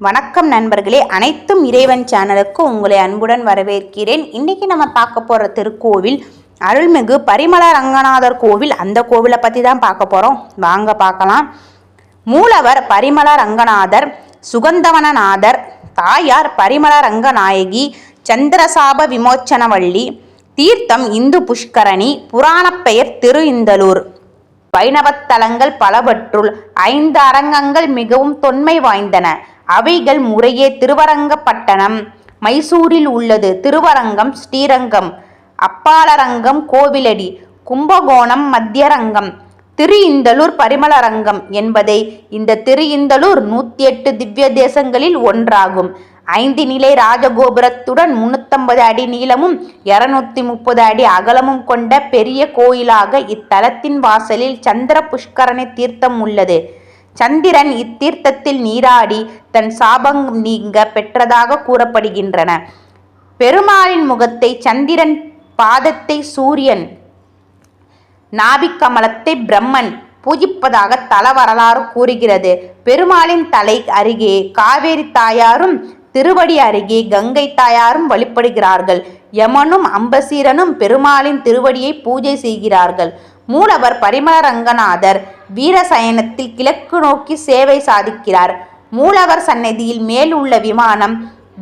வணக்கம் நண்பர்களே அனைத்தும் இறைவன் சேனலுக்கு உங்களை அன்புடன் வரவேற்கிறேன். இன்னைக்கு நம்ம பார்க்க போகிற திருக்கோவில் அருள்மிகு பரிமள ரங்கநாதர் கோவில். அந்த கோவிலை பற்றி தான் பார்க்க போகிறோம் வாங்க பார்க்கலாம். மூலவர் பரிமள ரங்கநாதர் சுகந்தவனநாதர் தாயார் பரிமள ரங்கநாயகி சந்திரசாப விமோச்சனவள்ளி தீர்த்தம் இந்து புஷ்கரணி புராணப் பெயர் திரு இந்தலூர். வைணவத் தலங்கள் பலவற்றுள் ஐந்து அரங்கங்கள் மிகவும் தொன்மை வாய்ந்தன. அவைகள் முறையே திருவரங்கப்பட்டணம். மைசூரில் உள்ளது திருவரங்கம் ஸ்ரீரங்கம். அப்பாலரங்கம் கோவிலடி. கும்பகோணம் மத்தியரங்கம். திரு இந்தலூர் பரிமளரங்கம் என்பதை இந்த திரு இந்தலூர் நூத்தி எட்டு திவ்ய தேசங்களில் ஒன்றாகும். ஐந்து நிலை ராஜகோபுரத்துடன் முன்னூத்தம்பது அடி நீளமும் இருநூத்தி முப்பது அடி அகலமும் கொண்ட பெரிய கோயிலாக இத்தலத்தின் வாசலில் சந்திர புஷ்கரணி தீர்த்தம் உள்ளது. சந்திரன் இத்தீர்த்தத்தில் நீராடி தன் சாபம் நீங்க பெற்றதாக கூறப்படுகின்றன. பெருமாளின் முகத்தை சந்திரன் பாதத்தை சூரியன் நாபிக்கமலத்தை பிரம்மன் பூஜிப்பதாக தல வரலாறு கூறுகிறது. பெருமாளின் தலை அருகே காவேரி தாயாரும் திருவடி அருகே கங்கை தாயாரும் வழிபடுகிறார்கள். யமனும் அம்பசீரனும் பெருமாளின் திருவடியை பூஜை செய்கிறார்கள். மூலவர் பரிமள ரங்கநாதர் வீரசயனத்தில் கிழக்கு நோக்கி சேவை சாதிக்கிறார். மூலவர் சன்னதியில் மேல் உள்ள விமானம்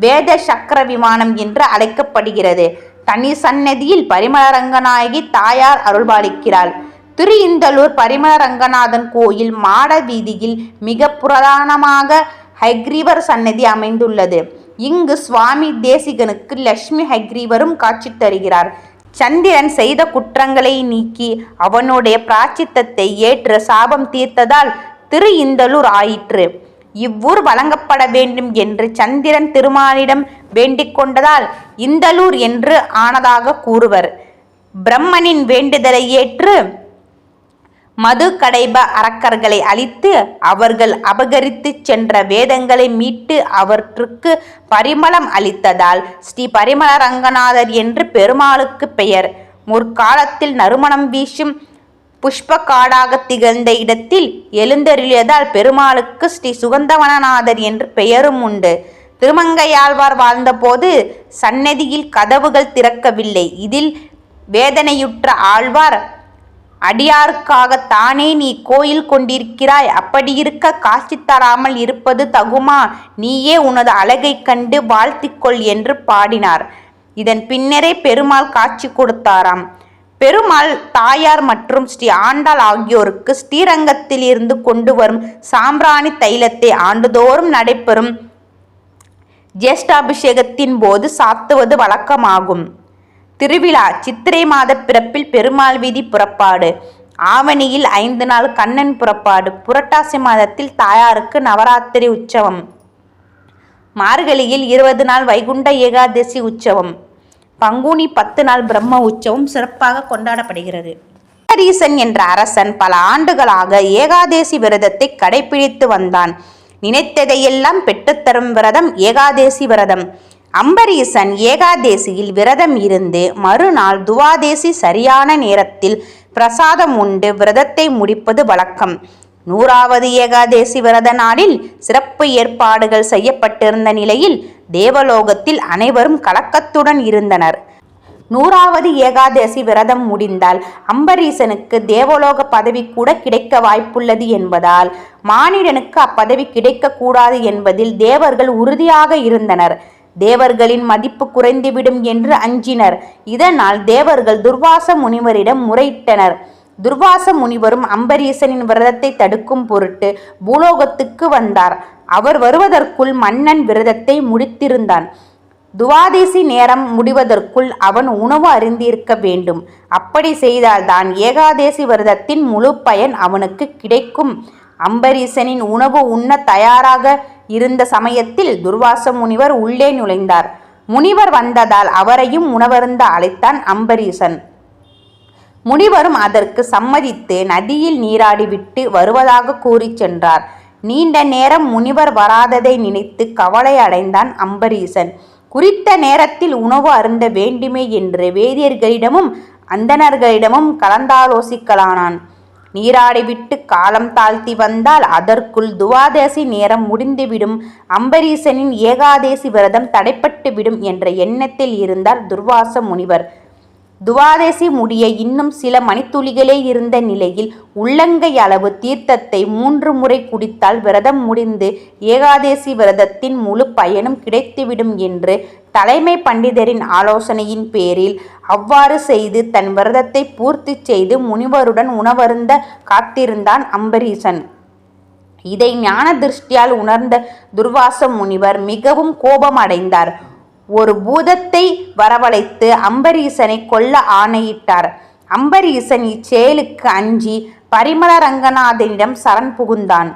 வேத சக்கர விமானம் என்று அழைக்கப்படுகிறது. தனி சன்னதியில் பரிமள ரங்கநாயகி தாயார் அருள்பாலிக்கிறாள். திரு இந்தலூர் பரிமள ரங்கநாதன் கோயில் மாட வீதியில் மிக புராதனமாக ஹைக்ரீவர் சன்னதி அமைந்துள்ளது. இங்கு சுவாமி தேசிகனுக்கு லட்சுமி ஹைக்ரீவரும் காட்சி தருகிறார். சந்திரன் செய்த குற்றங்களை நீக்கி அவனுடைய பிராச்சித்தத்தை ஏற்று சாபம் தீர்த்ததால் திரு இந்தலூர் ஆயிற்று. இவ்வூர் வழங்கப்பட வேண்டும் என்று சந்திரன் திருமாலிடம் வேண்டிக் கொண்டதால் இந்தலூர் என்று ஆனதாக கூறுவர். பிரம்மனின் வேண்டுதலை ஏற்று மது கடைப அரக்கர்களை அழித்து அவர்கள் அபகரித்து சென்ற வேதங்களை மீட்டு அவற்றுக்கு பரிமளம் அளித்ததால் ஸ்ரீ பரிமள ரங்கநாதர் என்று பெருமாளுக்கு பெயர். முற்காலத்தில் நறுமணம் வீசும் புஷ்ப காடாக திகழ்ந்த இடத்தில் எழுந்தருளியதால் பெருமாளுக்கு ஸ்ரீ சுகந்தவனநாதர் என்று பெயரும் உண்டு. திருமங்கையாழ்வார் வாழ்ந்தபோது சந்நதியில் கதவுகள் திறக்கவில்லை. இதில் வேதனையுற்ற ஆழ்வார் அடியாருக்காக தானே நீ கோயில் கொண்டிருக்கிறாய்? அப்படியிருக்க காட்சி தராமல் இருப்பது தகுமா? நீயே உனது அழகைக் கண்டு வாழ்த்திக்கொள் என்று பாடினார். இதன் பின்னரே பெருமாள் காட்சி கொடுத்தாராம். பெருமாள் தாயார் மற்றும் ஸ்ரீ ஆண்டாள் ஆகியோருக்கு ஸ்ரீரங்கத்தில் இருந்து கொண்டு வரும் சாம்பிராணி தைலத்தை ஆண்டுதோறும் நடைபெறும் ஜேஷ்டாபிஷேகத்தின் போது சாத்துவது வழக்கமாகும். திருவிழா சித்திரை மாத பிறப்பில் பெருமாள் வீதி புறப்பாடு. ஆவணியில் ஐந்து நாள் கண்ணன் புறப்பாடு. புரட்டாசி மாதத்தில் தாயாருக்கு நவராத்திரி உற்சவம். மார்கழியில் இருபது நாள் வைகுண்ட ஏகாதசி உற்சவம். பங்குனி பத்து நாள் பிரம்ம உற்சவம் சிறப்பாக கொண்டாடப்படுகிறது. ஹரீசன் என்ற அரசன் பல ஆண்டுகளாக ஏகாதேசி விரதத்தை கடைபிடித்து வந்தான். நினைத்ததையெல்லாம் பெற்றுத்தரும் விரதம் ஏகாதேசி விரதம். அம்பரீசன் ஏகாதேசியில் விரதம் இருந்து மறுநாள் துவாதேசி சரியான நேரத்தில் பிரசாதம் உண்டு விரதத்தை முடிப்பது வழக்கம். நூறாவது ஏகாதேசி விரத நாளில் சிறப்பு ஏற்பாடுகள் செய்யப்பட்டிருந்த நிலையில் தேவலோகத்தில் அனைவரும் கலக்கத்துடன் இருந்தனர். நூறாவது ஏகாதசி விரதம் முடிந்தால் அம்பரீசனுக்கு தேவலோக பதவி கூட கிடைக்க வாய்ப்புள்ளது என்பதால் மானிடனுக்கு அப்பதவி கிடைக்கக்கூடாது என்பதில் தேவர்கள் உறுதியாக இருந்தனர். தேவர்களின் மதிப்பு குறைந்துவிடும் என்று அஞ்சினர். இதனால் தேவர்கள் துர்வாச முனிவரிடம் முறையிட்டனர். துர்வாச முனிவரும் அம்பரீசனின் விரதத்தை தடுக்கும் பொருட்டு பூலோகத்துக்கு வந்தார். அவர் வருவதற்குள் மன்னன் விரதத்தை முடித்திருந்தான். துவாதேசி நேரம் முடிவதற்குள் அவன் உணவு அறிந்திருக்க வேண்டும். அப்படி செய்தால்தான் ஏகாதேசி விரதத்தின் முழு பயன் அவனுக்கு கிடைக்கும். அம்பரீசனின் உணவு உண்ண தயாராக இருந்த சமயத்தில் துர்வாச முனிவர் உள்ளே நுழைந்தார். முனிவர் வந்ததால் அவரையும் உணவருந்த அழைத்தான் அம்பரீசன். முனிவரும் அதற்கு சம்மதித்து நதியில் நீராடிவிட்டு வருவதாக கூறி சென்றார். நீண்ட நேரம் முனிவர் வராததை நினைத்து கவலை அடைந்தான் அம்பரீசன். குறித்த நேரத்தில் உணவு அருந்த வேண்டுமே என்று வேதியர்களிடமும் அந்தணர்களிடமும் கலந்தாலோசிக்கலானான். நீராடிவிட்டு காலம் தாழ்த்தி வந்தால் அதற்குள் துவாதசி நேரம் முடிந்துவிடும். அம்பரீசனின் ஏகாதேசி விரதம் தடைப்பட்டுவிடும் என்ற எண்ணத்தில் இருந்தார் துர்வாச முனிவர். துவாதசி முடிய இன்னும் சில மணித்துளிகளே இருந்த நிலையில் உள்ளங்கை அளவு தீர்த்தத்தை மூன்று முறை குடித்தால் விரதம் முடிந்து ஏகாதேசி விரதத்தின் முழு பயனும் கிடைத்துவிடும் என்று தலைமை பண்டிதரின் ஆலோசனையின் பேரில் அவ்வாறு செய்து தன் விரதத்தை பூர்த்தி செய்து முனிவருடன் உணவருந்த காத்திருந்தான் அம்பரீசன். இதை ஞான திருஷ்டியால் உணர்ந்த துர்வாச முனிவர் மிகவும் கோபம் அடைந்தார் ஒரு பூதத்தை வரவழைத்து அம்பரீசனை கொல்ல ஆணையிட்டார். அம்பரீசன் இச்செயலுக்கு அஞ்சி பரிமள ரங்கநாதனிடம் சரண் புகுந்தான்.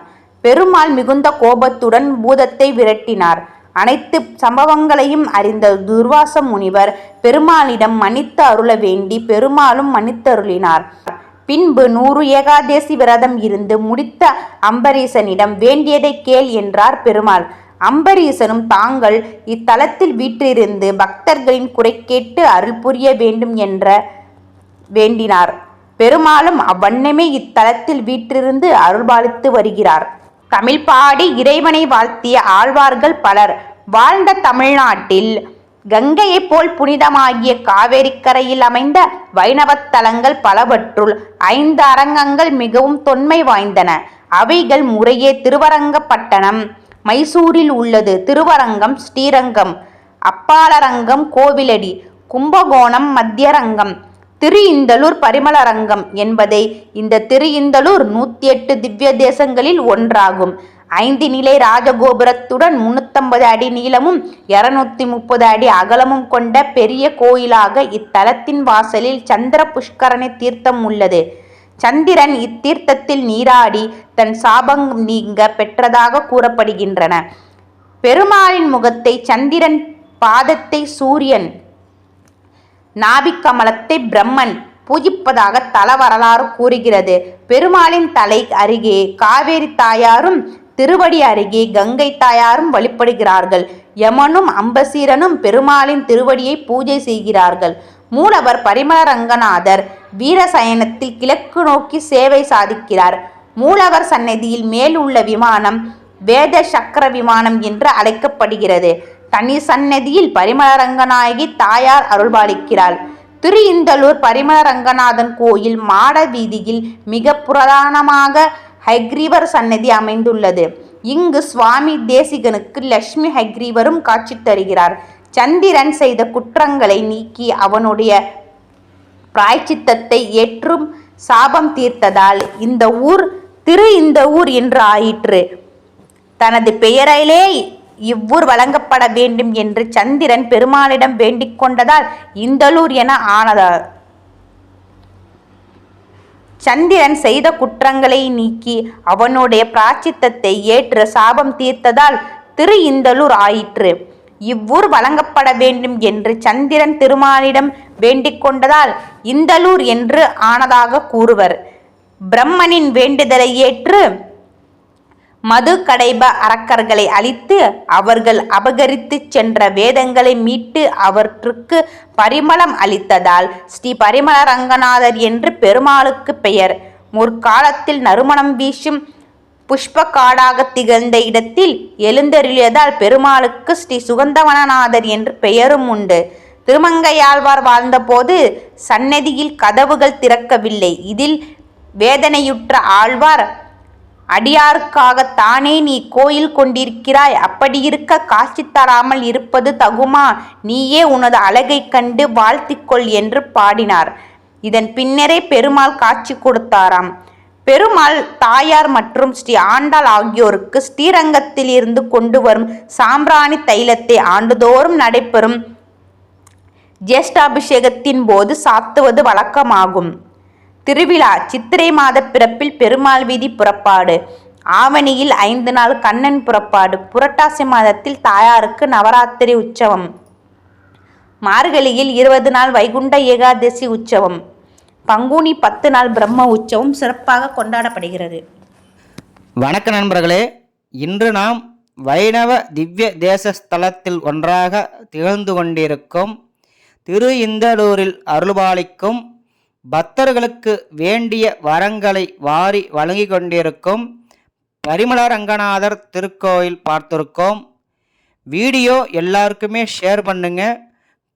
பெருமாள் மிகுந்த கோபத்துடன் பூதத்தை விரட்டினார். அனைத்து சம்பவங்களையும் அறிந்த துர்வாச முனிவர் பெருமாளிடம் மன்னித்து அருள வேண்டி பெருமாளும் மன்னித்தருளினார். பின்பு நூறு ஏகாதேசி விரதம் இருந்து முடித்த அம்பரீசனிடம் வேண்டியதை கேள் என்றார் பெருமாள். அம்பரீசனும் தாங்கள் இத்தலத்தில் வீற்றிருந்து பக்தர்களின் குறை கேட்டு அருள் புரிய வேண்டும் என்ற வேண்டினார். பெருமாளும் அவ்வண்ணமே இத்தலத்தில் வீற்றிருந்து அருள்பாலித்து வருகிறார். தமிழ் பாடி இறைவனை வாழ்த்திய ஆழ்வார்கள் பலர் வாழ்ந்த தமிழ்நாட்டில் கங்கையைப் போல் புனிதமாகிய காவேரிக்கரையில் அமைந்த வைணவத் தலங்கள் பலவற்றுள் ஐந்து அரங்கங்கள் மிகவும் தொன்மை வாய்ந்தன. அவைகள் முறையே திருவரங்கப்பட்டணம் மைசூரில் உள்ளது. திருவரங்கம் ஸ்ரீரங்கம். அப்பாலரங்கம் கோவிலடி. கும்பகோணம் மத்தியரங்கம். திரு இந்தலூர் பரிமளரங்கம் என்பதை இந்த திரு இந்தலூர் நூத்தி எட்டு திவ்ய தேசங்களில் ஒன்றாகும். ஐந்து நிலை ராஜகோபுரத்துடன் முன்னூத்தம்பது அடி நீளமும் இருநூத்தி முப்பது அடி அகலமும் கொண்ட பெரிய கோயிலாக இத்தலத்தின் வாசலில் சந்திர புஷ்கரணி தீர்த்தம் உள்ளது. சந்திரன் இத்தீர்த்தத்தில் நீராடி தன் சாபம் நீங்க பெற்றதாக கூறப்படுகின்றன. பெருமாளின் முகத்தை சந்திரன் பாதத்தை சூரியன் நாபிக்கமலத்தை பிரம்மன் பூஜிப்பதாக தல வரலாறு கூறுகிறது. பெருமாளின் தலை அருகே காவேரி தாயாரும் திருவடி அருகே கங்கை தாயாரும் வழிபடுகிறார்கள். யமனும் அம்பசீரனும் பெருமாளின் திருவடியை பூஜை செய்கிறார்கள். மூலவர் பரிமள ரங்கநாதர் வீரசயனத்தில் கிழக்கு நோக்கி சேவை சாதிக்கிறார். மூலவர் சன்னதியில் மேல் உள்ள விமானம் வேத சக்கர விமானம் என்று அழைக்கப்படுகிறது. தனி சன்னதியில் பரிமள ரங்கநாயகி தாயார் அருள்பாலிக்கிறாள். திரு இந்தலூர் பரிமள ரங்கநாதன் கோயில் மாட வீதியில் மிக புராதனமாக ஹைக்ரீவர் சன்னதி அமைந்துள்ளது. இங்கு சுவாமி தேசிகனுக்கு லட்சுமி ஹைக்ரீவரும் காட்சி தருகிறார். சந்திரன் செய்த குற்றங்களை நீக்கி அவனுடைய பிராய்ச்சித்தத்தை ஏற்றும் சாபம் தீர்த்ததால் இந்த ஊர் திரு இந்த ஊர் என்று ஆயிற்று. தனது பெயரிலே இவ்வூர் வழங்கப்பட வேண்டும் என்று சந்திரன் பெருமாளிடம் வேண்டிக் கொண்டதால் இந்தலூர் என ஆனதா. சந்திரன் செய்த குற்றங்களை நீக்கி அவனுடைய பிராச்சித்தத்தை ஏற்று சாபம் தீர்த்ததால் திரு இந்தலூர் ஆயிற்று. இவ்வூர் வழங்கப்பட வேண்டும் என்று சந்திரன் திருமாலிடம் வேண்டிக் கொண்டதால் இந்தலூர் என்று ஆனதாக கூறுவர். பிரம்மனின் வேண்டுதலை ஏற்று மது கடைப அரக்கர்களை அழித்து அவர்கள் அபகரித்துச் சென்ற வேதங்களை மீட்டு அவற்றுக்கு பரிமளம் அளித்ததால் ஸ்ரீ பரிமள ரங்கநாதர் என்று பெருமாளுக்கு பெயர். முற்காலத்தில் நறுமணம் வீசும் புஷ்ப காடாக திகழ்ந்த இடத்தில் எழுந்தருளியதால் பெருமாளுக்கு ஸ்ரீ சுகந்தவனநாதர் என்று பெயரும் உண்டு. திருமங்கையாழ்வார் வாழ்ந்தபோது சந்நதியில் கதவுகள் திறக்கவில்லை. இதில் வேதனையுற்ற ஆழ்வார் அடியாருக்காக தானே நீ கோயில் கொண்டிருக்கிறாய்? அப்படியிருக்க காட்சி தராமல் இருப்பது தகுமா? நீயே உனது அழகைக் கண்டு வாழ்த்திக்கொள் என்று பாடினார். இதன் பின்னரே பெருமாள் காட்சி கொடுத்தாராம். பெருமாள் தாயார் மற்றும் ஸ்ரீ ஆண்டாள் ஆகியோருக்கு ஸ்ரீரங்கத்தில் இருந்து கொண்டு வரும் சாம்பிராணி தைலத்தை ஆண்டுதோறும் நடைபெறும் ஜேஷ்டாபிஷேகத்தின் போது சாத்துவது வழக்கமாகும். திருவிழா சித்திரை மாத பிறப்பில் பெருமாள் வீதி புறப்பாடு. ஆவணியில் ஐந்து நாள் கண்ணன் புறப்பாடு. புரட்டாசி மாதத்தில் தாயாருக்கு நவராத்திரி உற்சவம். மார்கழியில் இருபது நாள் வைகுண்ட ஏகாதசி உற்சவம். பங்குனி பத்து நாள் பிரம்ம உற்சவம் சிறப்பாக கொண்டாடப்படுகிறது. வணக்க நண்பர்களே இன்று நாம் வைணவ திவ்ய தேசஸ்தலத்தில் ஒன்றாக திகழ்ந்து கொண்டிருக்கும் திரு இந்தலூரில் அருள்பாலிக்கும் பக்தர்களுக்கு வேண்டிய வரங்களை வாரி வழங்கி கொண்டிருக்கும் பரிமள ரங்கநாதர் திருக்கோயில் பார்த்துருக்கோம். வீடியோ எல்லாருக்குமே ஷேர் பண்ணுங்கள்